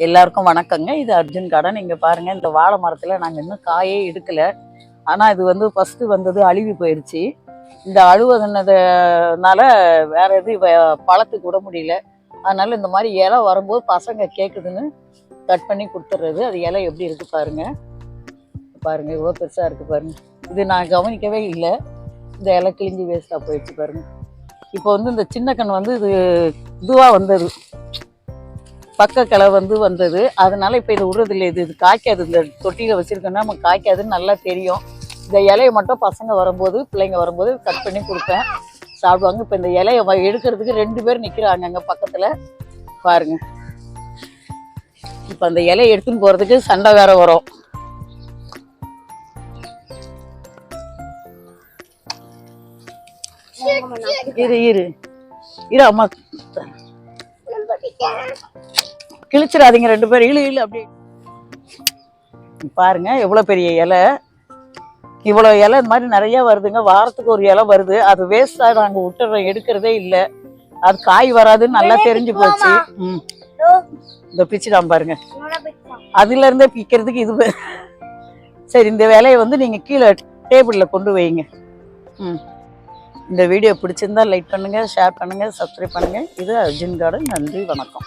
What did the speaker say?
எல்லாருக்கும் வணக்கங்க. இது அர்ஜுன் கார்டன் இங்கே பாருங்கள் இந்த வாழை மரத்தில் நாங்கள் இன்னும் காயே எடுக்கல. ஆனால் இது வந்து ஃபஸ்ட்டு வந்தது அழுவி போயிடுச்சு. இந்த அழுவதுனதுனால வேற எது பழத்துக்கு விட முடியல. அதனால இந்த மாதிரி இலை வரும்போது பசங்க கேட்குதுன்னு கட் பண்ணி கொடுத்துட்றது அது இலை எப்படி இருக்கு பாருங்க. பாருங்க இவ்வளோ பெருசாக இருக்கு பாருங்க. இது நான் கவனிக்கவே இல்லை. இந்த இலை கிழிஞ்சு வேஸ்ட்டாக போயிடுச்சு பாருங்க. இப்போ வந்து இந்த சின்ன கண் வந்து இது இதுவாக வந்தது. பக்க கிளை வந்து வந்தது. அதனால இப்போ இது விடுறது இல்லை இது இது காய்க்காது. இந்த தொட்டியில் வச்சிருக்கோன்னா நம்ம காய்க்காதுன்னு நல்லா தெரியும். இந்த இலையை மட்டும் பசங்க வரும்போது பிள்ளைங்க வரும்போது கட் பண்ணி கொடுப்பேன். சாப்பிடுவாங்க. இப்போ இந்த இலையை எடுக்கிறதுக்கு ரெண்டு பேர் நிற்கிறாங்க அங்கே பக்கத்தில். பாருங்க. இப்போ அந்த இலையை எடுத்துன்னு போகிறதுக்கு சண்டை வேற வரும். இரு இரு. இரு அம்மா. கிழிச்சிடாதீங்க ரெண்டு பேரும். இழு இழு அப்படி. பாருங்க எவ்வளோ பெரிய இலை. இவ்வளோ இலை இந்த மாதிரி நிறைய வருதுங்க. வாரத்துக்கு ஒரு இலை வருது. அது வேஸ்ட்டாக நாங்கள் விட்டுறோம் எடுக்கிறதே இல்லை. அது காய் வராதுன்னு நல்லா தெரிஞ்சு போச்சு. ம். இந்த பிச்சுடாம பாருங்க. அதுல இருந்தே பிக்கிறதுக்கு இது சரி இந்த வேலையை வந்து நீங்க கீழே டேபிளில் கொண்டு வைங்க. ம். இந்த வீடியோ பிடிச்சிருந்தா லைக் பண்ணுங்க ஷேர் பண்ணுங்க சப்ஸ்கிரைப் பண்ணுங்க. இது அர்ஜுன் கார்டன். நன்றி வணக்கம்.